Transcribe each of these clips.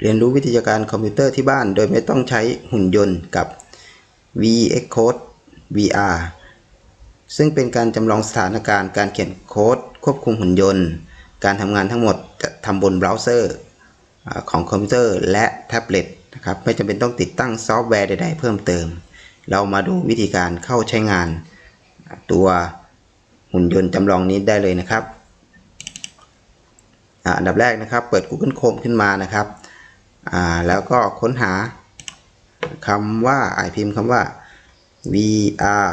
เรียนรู้วิทยาการคอมพิวเตอร์ที่บ้าน โดยไม่ต้องใช้หุ่นยนต์กับ VX Code VR ซึ่งเป็นการจำลองสถานการณ์การเขียนโค้ด ควบคุมหุ่นยนต์ การทำงานทั้งหมดจะทำบนเบราว์เซอร์ของคอมพิวเตอร์และแท็บเล็ตนะครับไม่จำเป็นต้องติดตั้งซอฟต์แวร์ใดๆเพิ่มเติม เรามาดูวิธีการเข้าใช้งาน ตัวหุ่นยนต์จำลองนี้ได้เลยนะครับอันดับแรกนะครับ เปิด Google Chrome ขึ้นมานะครับ อ่าแล้วก็ค้นหาคำว่าอ่าพิมพ์คำว่า VR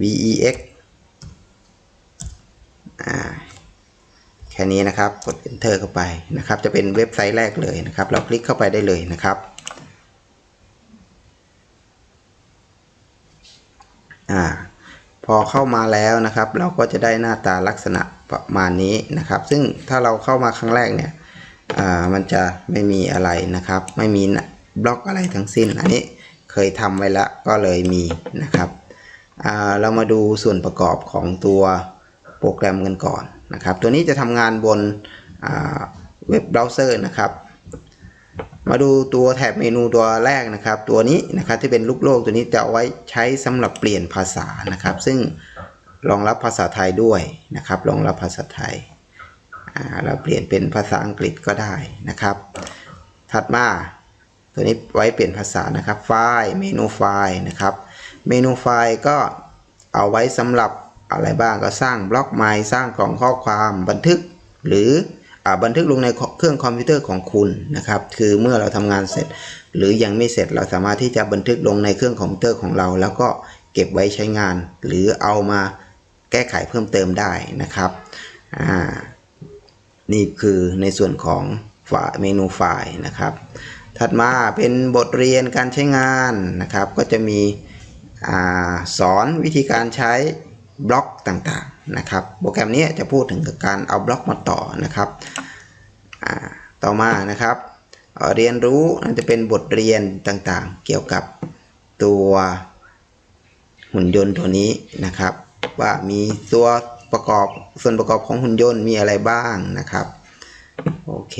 .vex อ่าแค่นี้นะครับกด enter เข้าไปนะครับ จะเป็นเว็บไซต์แรกเลยนะครับ เราคลิกเข้าไปได้เลยนะครับอ่าพอเข้ามาแล้วนะครับ เราก็จะได้หน้าตาลักษณะประมาณนี้นะครับ ซึ่งถ้าเราเข้ามาครั้งแรกเนี่ย อ่ามันจะไม่มีอะไรนะครับ ไม่มีบล็อกอะไรทั้งสิ้น อันนี้เคยทำไว้แล้วก็เลยมีนะครับอ่าเรามาดูส่วนประกอบของตัวโปรแกรมกันก่อนนะครับ ตัวนี้จะทำงานบนเว็บเบราว์เซอร์นะครับ มาดูตัวแถบเมนูตัวแรกนะครับ ตัวนี้นะครับที่เป็นลูกโลกตัวนี้จะเอาไว้ใช้สำหรับเปลี่ยนภาษานะครับ ซึ่งรองรับภาษาไทยด้วยนะครับรองรับภาษาไทย เราเปลี่ยนเป็นภาษาอังกฤษก็ได้นะครับ ถัดมาตัวนี้ไว้เปลี่ยนภาษานะครับ ไฟล์เมนูไฟล์นะครับ เมนูไฟล์ก็เอาไว้สำหรับอะไรบ้างก็สร้างบล็อกไมล์สร้างกล่องข้อความบันทึก หรืออบันทึกลงในเครื่องคอมพิวเตอร์ของคุณนะครับ คือเมื่อเราทำงานเสร็จ หรือยังไม่เสร็จเราสามารถที่จะบันทึกลงในเครื่องคอมพิวเตอร์ของเรา แล้วก็เก็บไว้ใช้งาน หรือเอามาแก้ไขเพิ่มเติมได้นะครับอ่า นี่คือในส่วนของไฟล์เมนูไฟล์นะครับ ถัดมาเป็นบทเรียนการใช้งานนะครับ ก็จะมีอสอนวิธีการใช้บล็อกต่างๆนะครับ โปรแกรมนี้จะพูดถึงการเอาบล็อกมาต่อนะครับต่อมานะครับเเรียนรู้นั่นจะเป็นบทเรียนต่างๆ เกี่ยวกับตัวหุ่นยนต์ตัวนี้นะครับ ว่ามีตัว ประกอบส่วนประกอบของหุ่นยนต์มีอะไรบ้างนะครับ โอเค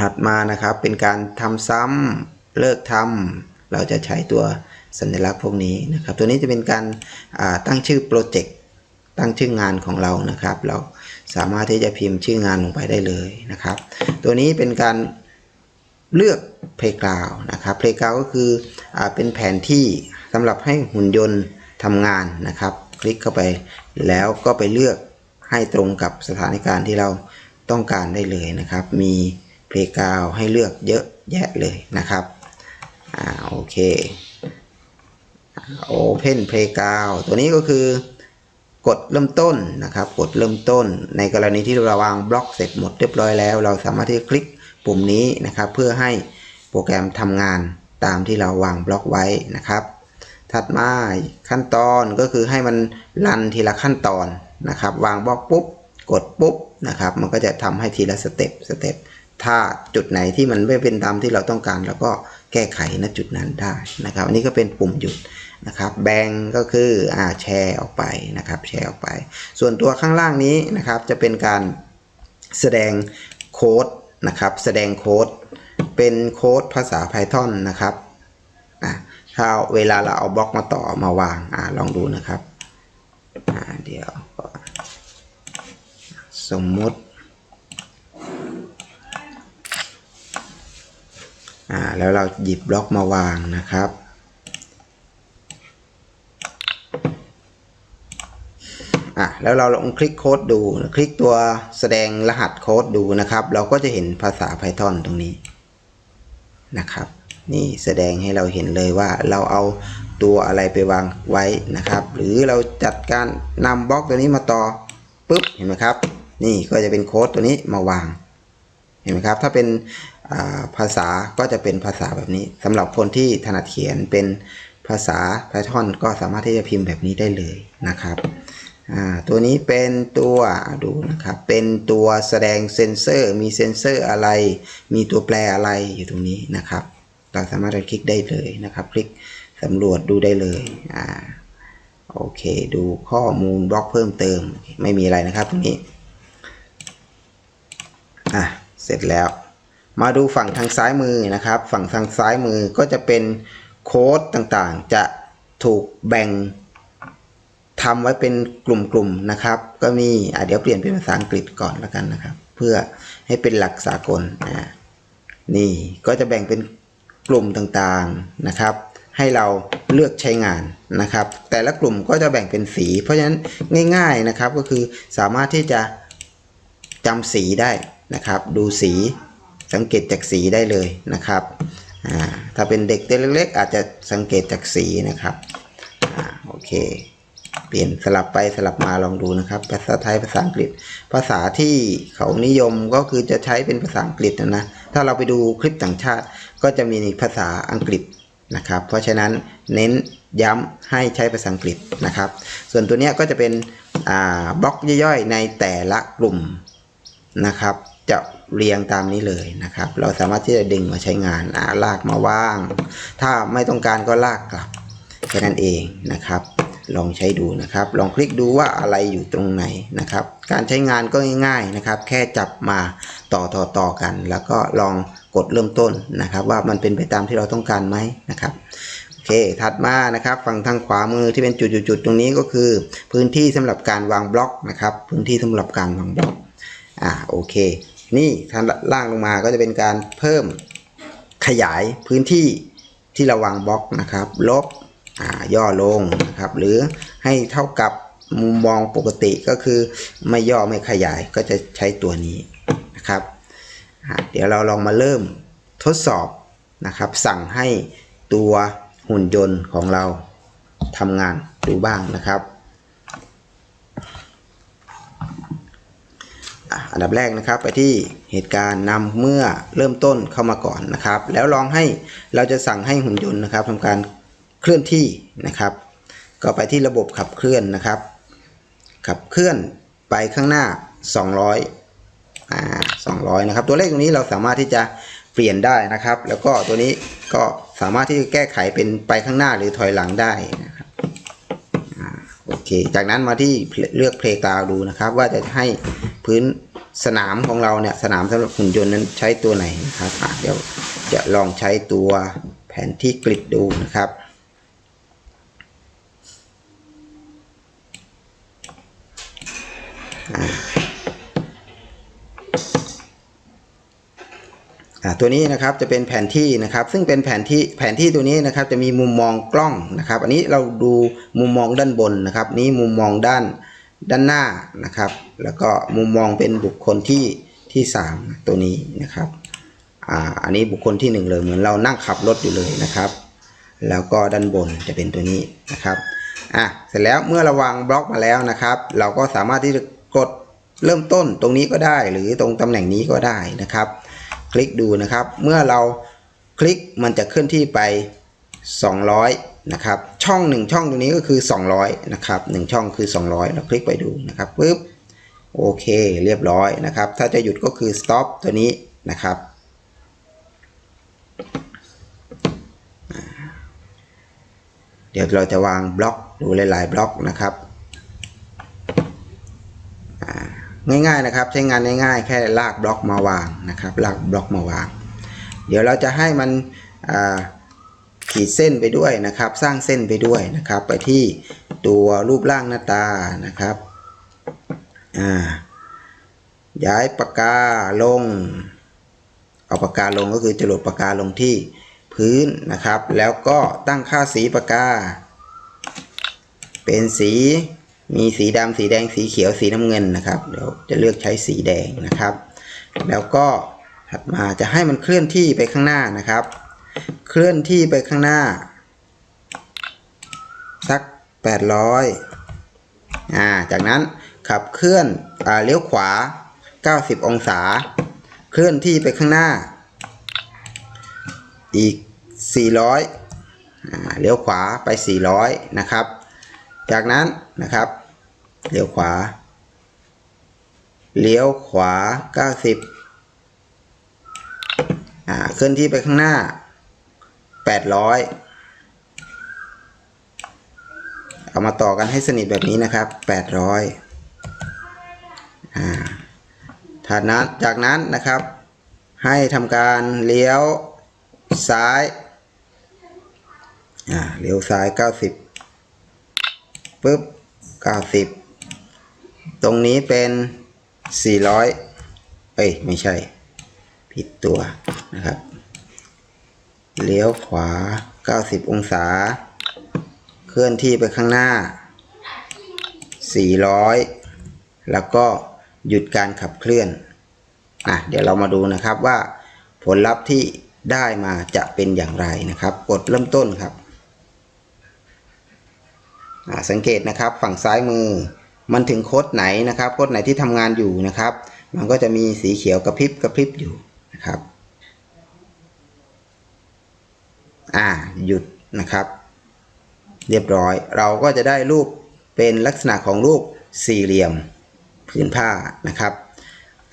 ถัดมานะครับเป็นการทำซ้ำเลิกทำเราจะใช้ตัวสัญลักษณ์พวกนี้นะครับ ตัวนี้จะเป็นการาตั้งชื่อโปรเจกต์ตั้งชื่องานของเรานะครับ เราสามารถที่จะพิมพ์ชื่องานลงไปได้เลยนะครับ ตัวนี้เป็นการเลือก Playground นะครับ Playground ก็คืออเป็นแผนที่สำหรับให้หุ่นยนต์ทำงานนะครับ คลิกเข้าไป แล้วก็ไปเลือกให้ตรงกับสถานการณ์ที่เราต้องการได้เลยนะครับ มี Playground ให้เลือกเยอะแยะเลยนะครับอ่าโอเค Open Playground ตัวนี้ก็คือกดเริ่มต้นนะครับ กดเริ่มต้น ในกรณีที่เราวางบล็อกเสร็จหมดเรียบร้อยแล้ว เราสามารถที่จะคลิกปุ่มนี้นะครับ เพื่อให้โปรแกรมทำงานตามที่เราวางบล็อกไว้นะครับ ถัดมาขั้นตอนก็คือให้มันรันทีละขั้นตอนนะครับ วางบล็อกปุ๊บ กดปุ๊บนะครับ มันก็จะทำให้ทีละสเต็ปสเต็ปถ้าจุดไหนที่มันไม่เป็นตามที่เราต้องการเราก็แก้ไขณจุดนั้นได้นะครับอันนี้ก็เป็นปุ่มหยุดนะครับแบ่งก็คืออ่าแชร์ออกไปนะครับแชร์ออกไป ส่วนตัวข้างล่างนี้นะครับจะเป็นการแสดงโค้ดนะครับแสดงโค้ดเป็นโค้ดภาษา Python นะครับ ถ้าเวลาเราเอาบล็อกมาต่อมาวางอ่าลองดูนะครับอ่าเดี๋ยวก่อนสมมุติอ่าแล้วเราหยิบบล็อกมาวางนะครับอะแล้วเราลองคลิกโค้ดดู คลิกตัวแสดงรหัสโค้ดดูนะครับ เราก็จะเห็นภาษา Python ตรงนี้นะครับ นี่แสดงให้เราเห็นเลยว่าเราเอาตัวอะไรไปวางไว้นะครับ หรือเราจัดการนำบล็อกตัวนี้มาต่อปุ๊บเห็นไหมครับ นี่ก็จะเป็นโค้ดตัวนี้มาวาง เห็นไหมครับ ถ้าเป็นาภาษาก็จะเป็นภาษาแบบนี้สำหรับคนที่ถนัดเขียนเป็นภาษา Python ก็สามารถที่จะพิมพ์แบบนี้ได้เลยนะครับตัวนี้เป็นตัวดูนะครับเป็นตัวแสดงเซนเซอร์ มีเซนเซอร์อะไร มีตัวแปรอะไรอยู่ตรงนี้นะครับ เราสามารถจะคลิกได้เลยนะครับ คลิกสำรวจดูได้เลยอ่าโอเค ดูข้อมูลบล็อกเพิ่มเติม ไม่มีอะไรนะครับตรงนี้อะเสร็จแล้ว มาดูฝั่งทางซ้ายมือนะครับ ฝั่งทางซ้ายมือก็จะเป็นโค้ดต่างๆ จะถูกแบ่งทำไว้เป็นกลุ่มๆนะครับ ก็มีอะเดี๋ยวเปลี่ยนเป็นภาษาอังกฤษก่อนแล้วกันนะครับ เพื่อให้เป็นหลักสากลนะนี่ก็จะแบ่งเป็น กลุ่มต่างๆนะครับ ให้เราเลือกใช้งานนะครับ แต่ละกลุ่มก็จะแบ่งเป็นสี เพราะฉะนั้นง่ายๆนะครับก็คือสามารถที่จะจำสีได้นะครับ ดูสีสังเกตจากสีได้เลยนะครับถ้าเป็นเด็กตัวเล็กๆ อาจจะสังเกตจากสีนะครับอโอเค เปลี่ยนสลับไปสลับมาลองดูนะครับ ภาษาไทยภาษาอังกฤษ ภาษาที่เขานิยมก็คือจะใช้เป็นภาษาอังกฤษนะนะ ถ้าเราไปดูคลิปต่างชาติ ก็จะมีภาษาอังกฤษนะครับ เพราะฉะนั้นเน้นย้ำให้ใช้ภาษาอังกฤษนะครับ ส่วนตัวนี้ก็จะเป็นบล็อกย่อยๆ ในแต่ละกลุ่มนะครับ จะเรียงตามนี้เลยนะครับ เราสามารถที่จะดึงมาใช้งานลากมาว่าง ถ้าไม่ต้องการก็ลากกลับแค่นั้นเองนะครับ ลองใช้ดูนะครับ ลองคลิกดูว่าอะไรอยู่ตรงไหนนะครับ การใช้งานก็ง่ายๆนะครับ แค่จับมาต่อต่อต่อกัน แล้วก็ลองกดเริ่มต้นนะครับ ว่ามันเป็นไปตามที่เราต้องการไหมนะครับโอเคถัดมานะครับฝั่งทางขวามือที่เป็นจุดๆตรงนี้ก็คือ พื้นที่สำหรับการวางบล็อกนะครับ พื้นที่สำหรับการวางบล็อกอ่าโอเค นี่ทางล่างลงมาก็จะเป็นการเพิ่มขยายพื้นที่ที่เราวางบล็อกนะครับ ลบ ย่อลงนะครับ หรือให้เท่ากับมุมมองปกติก็คือไม่ย่อไม่ขยายก็จะใช้ตัวนี้นะครับ เดี๋ยวเราลองมาเริ่มทดสอบนะครับ สั่งให้ตัวหุ่นยนต์ของเราทำงานดูบ้างนะครับอันดับแรกนะครับไปที่เหตุการณ์นำเมื่อเริ่มต้นเข้ามาก่อนนะครับ แล้วลองให้เราจะสั่งให้หุ่นยนต์นะครับทำการ เคลื่อนที่นะครับ ก็ไปที่ระบบขับเคลื่อนนะครับ ขับเคลื่อนไปข้างหน้า 200อ่า200 นะครับ ตัวเลขตรงนี้เราสามารถที่จะเปลี่ยนได้นะครับ แล้วก็ตัวนี้ก็สามารถที่จะแก้ไขเป็นไปข้างหน้าหรือถอยหลังได้นะครับโอเค จากนั้นมาที่เลือกเพลย์กราวดูนะครับ ว่าจะให้พื้นสนามของเราเนี่ยสนามสำหรับหุ่นยนต์นั้นใช้ตัวไหนนะครับเดี๋ยวจะลองใช้ตัวแผนที่กริดดูนะครับอ่าอ่า ตัวนี้นะครับจะเป็นแผนที่นะครับ ซึ่งเป็นแผนที่แผนที่ตัวนี้นะครับจะมีมุมมองกล้องนะครับ อันนี้เราดูมุมมองด้านบนนะครับ นี้มุมมองด้านด้านหน้านะครับ แล้วก็มุมมองเป็นบุคคลที่ที่สามตัวนี้นะครับอ่าอันนี้บุคคลที่หนึ่งเลยเหมือนเรานั่งขับรถอยู่เลยนะครับ แล้วก็ด้านบนจะเป็นตัวนี้นะครับอะเสร็จแล้วเมื่อเราวางบล็อกมาแล้วนะครับ เราก็สามารถที่จะ กดเริ่มต้นตรงนี้ก็ได้หรือตรงตำแหน่งนี้ก็ได้นะครับ คลิกดูนะครับ เมื่อเราคลิกมันจะเคลื่อนที่ไป 200 นะครับ ช่อง 1 ช่องตรงนี้ก็คือ 200 นะครับ 1 ช่องคือ 200 เราคลิกไปดูนะครับปึ๊บโอเคเรียบร้อยนะครับ ถ้าจะหยุดก็คือ stop ตัวนี้นะครับเดี๋ยวเราจะวางบล็อกดูหลายๆบล็อกนะครับอ่า ง่ายๆนะครับ ใช้งานง่ายๆ แค่ลากบล็อกมาวางนะครับ ลากบล็อกมาวาง เดี๋ยวเราจะให้มันขีดเส้นไปด้วยนะครับ สร้างเส้นไปด้วยนะครับ ไปที่ตัวรูปร่างหน้าตานะครับอ่าย้ายปากกาลง เอาปากกาลงก็คือจะหลดปากกาลงที่พื้นนะครับ แล้วก็ตั้งค่าสีปากกา เป็นสี มีสีดำสีแดงสีเขียวสีน้ำเงินนะครับ เดี๋ยวจะเลือกใช้สีแดงนะครับ แล้วก็ถัดมาจะให้มันเคลื่อนที่ไปข้างหน้านะครับ เคลื่อนที่ไปข้างหน้า สัก 800อ่าจากนั้นขับเคลื่อนอ่าเลี้ยวขวา 90 องศา เคลื่อนที่ไปข้างหน้า อีก 400อ่าเลี้ยวขวาไป 400 นะครับ จากนั้นนะครับ เลี้ยวขวา เลี้ยวขวา 90 อ่าเคลื่อนที่ไปข้างหน้า 800 เอามาต่อกันให้สนิทแบบนี้นะครับ 800 อ่าถัดนั้นจากนั้นนะครับ ให้ทำการเลี้ยวซ้ายอ่าเลี้ยวซ้าย 90ปุ๊บ 90 ตรงนี้เป็น 400 เอ้ย ไม่ใช่ ผิดตัวนะครับ เลี้ยวขวา 90 องศา เคลื่อนที่ไปข้างหน้า 400 แล้วก็หยุดการขับเคลื่อนอะเดี๋ยวเรามาดูนะครับว่าผลลัพธ์ที่ได้มาจะเป็นอย่างไรนะครับ กดเริ่มต้นครับอ่าสังเกตนะครับฝั่งซ้ายมือ มันถึงโค้ดไหนนะครับ โค้ดไหนที่ทำงานอยู่นะครับ มันก็จะมีสีเขียวกระพริบกระพริบอยู่นะครับ อ่าหยุดนะครับ เรียบร้อย เราก็จะได้รูปเป็นลักษณะของรูปสี่เหลี่ยมผืนผ้านะครับ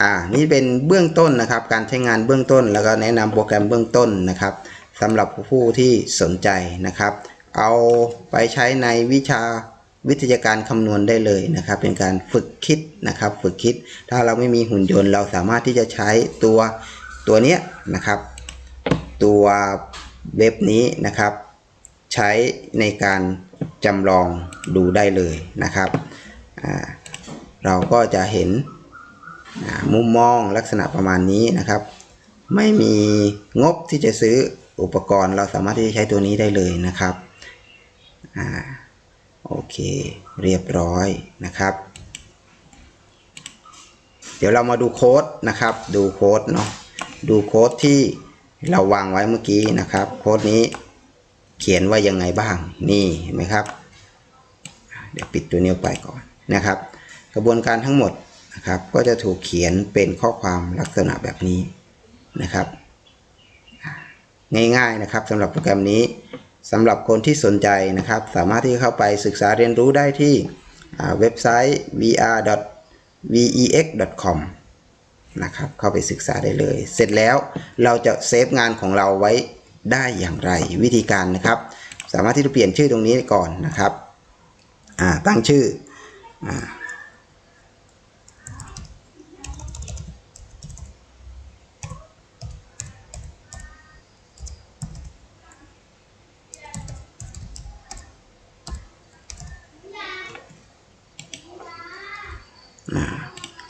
อ่านี่เป็นเบื้องต้นนะครับ การใช้งานเบื้องต้น แล้วก็แนะนำโปรแกรมเบื้องต้นนะครับสำหรับผู้ที่สนใจนะครับ เอาไปใช้ในวิชา วิทยาการคำนวณได้เลยนะครับ เป็นการฝึกคิดนะครับ ฝึกคิด ถ้าเราไม่มีหุ่นยนต์เราสามารถที่จะใช้ตัวตัวเนี้ยนะครับ ตัวเว็บนี้นะครับ ใช้ในการจำลองดูได้เลยนะครับอ่าเราก็จะเห็นอ่ามุมมองลักษณะประมาณนี้นะครับ ไม่มีงบที่จะซื้ออุปกรณ์ เราสามารถที่จะใช้ตัวนี้ได้เลยนะครับอ่า โอเค เรียบร้อยนะครับ เดี๋ยวเรามาดูโค้ดนะครับ ดูโค้ดเนาะดูโค้ดที่เราวางไว้เมื่อกี้นะครับ โค้ดนี้เขียนว่ายังไงบ้าง นี่เห็นไหมครับ เดี๋ยวปิดตัวนี้ไปก่อนนะครับ กระบวนการทั้งหมดนะครับ ก็จะถูกเขียนเป็นข้อความลักษณะแบบนี้นะครับ ง่ายๆนะครับสำหรับโปรแกรมนี้ สำหรับคนที่สนใจนะครับ สามารถที่เข้าไปศึกษาเรียนรู้ได้ที่เว็บไซต์ vr.vex.com นะครับ เข้าไปศึกษาได้เลย เสร็จแล้วเราจะเซฟงานของเราไว้ได้อย่างไรวิธีการนะครับ สามารถที่จะเปลี่ยนชื่อตรงนี้ก่อนนะครับตั้งชื่ออ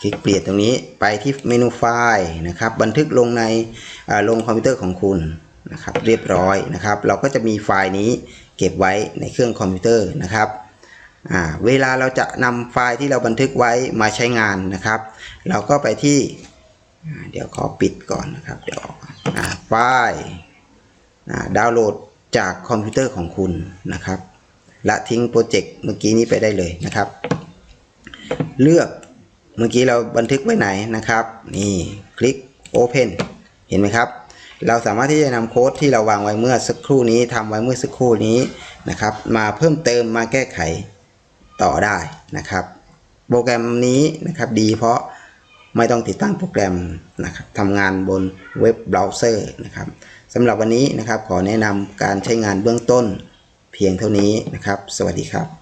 คลิกเปลี่ยนตรงนี้ไปที่เมนูไฟล์นะครับ บันทึกลงในลงคอมพิวเตอร์ของคุณนะครับ เรียบร้อยนะครับ เราก็จะมีไฟล์นี้เก็บไว้ในเครื่องคอมพิวเตอร์นะครับเวลาเราจะนำไฟล์ที่เราบันทึกไว้มาใช้งานนะครับ เราก็ไปที่เดี๋ยวขอปิดก่อนนะครับ เดี๋ยวไฟล์ดาวน์โหลดจากคอมพิวเตอร์ของคุณนะครับ ละทิ้งโปรเจกต์เมื่อกี้นี้ไปได้เลยนะครับ เลือก เมื่อกี้เราบันทึกไว้ไหนนะครับ นี่คลิก Open เห็นไหมครับ เราสามารถที่จะนำโค้ดที่เราวางไว้เมื่อสักครู่นี้ทำไว้เมื่อสักครู่นี้นะครับ มาเพิ่มเติมมาแก้ไขต่อได้นะครับ โปรแกรมนี้นะครับดีเพราะไม่ต้องติดตั้งโปรแกรมนะครับทำงานบนเว็บเบราว์เซอร์นะครับสำหรับวันนี้นะครับขอแนะนำการใช้งานเบื้องต้นเพียงเท่านี้นะครับ สวัสดีครับ